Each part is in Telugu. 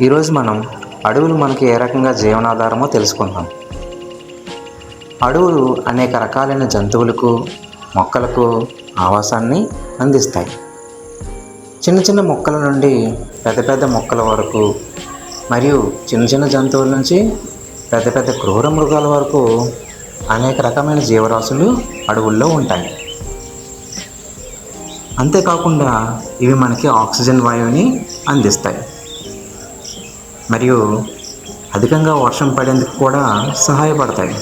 ఈరోజు మనం అడవులు మనకి ఏ రకంగా జీవనాధారమో తెలుసుకుందాం. అడవులు అనేక రకాలైన జంతువులకు మొక్కలకు ఆవాసాన్ని అందిస్తాయి. చిన్న చిన్న మొక్కల నుండి పెద్ద పెద్ద మొక్కల వరకు మరియు చిన్న చిన్న జంతువుల నుంచి పెద్ద పెద్ద క్రూర మృగాల వరకు అనేక రకమైన జీవరాశులు అడవుల్లో ఉంటాయి. అంతేకాకుండా ఇవి మనకి ఆక్సిజన్ వాయువుని అందిస్తాయి. మరియు అధికంగా వర్షం పడేందుకు కూడా సహాయపడతాయి.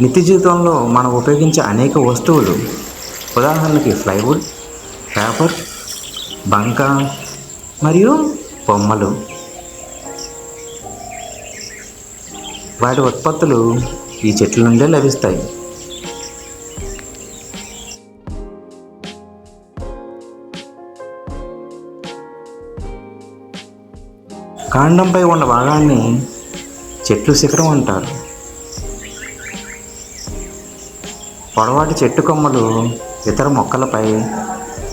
నిత్య జీవితంలో మనం ఉపయోగించే అనేక వస్తువులు ఉదాహరణకి ప్లైవుడ్ పేపర్ బంక మరియు బొమ్మలు. వాటి ఉత్పత్తులు ఈ చెట్ల నుండే లభిస్తాయి. కాండంపై ఉన్న భాగాన్ని చెట్లు శిఖరం అంటారు. పొడవాటి చెట్టు కొమ్మలు ఇతర మొక్కలపై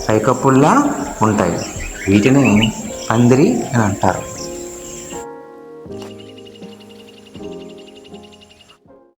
పైకప్పుల్లా ఉంటాయి. వీటిని పందిరి అని అంటారు.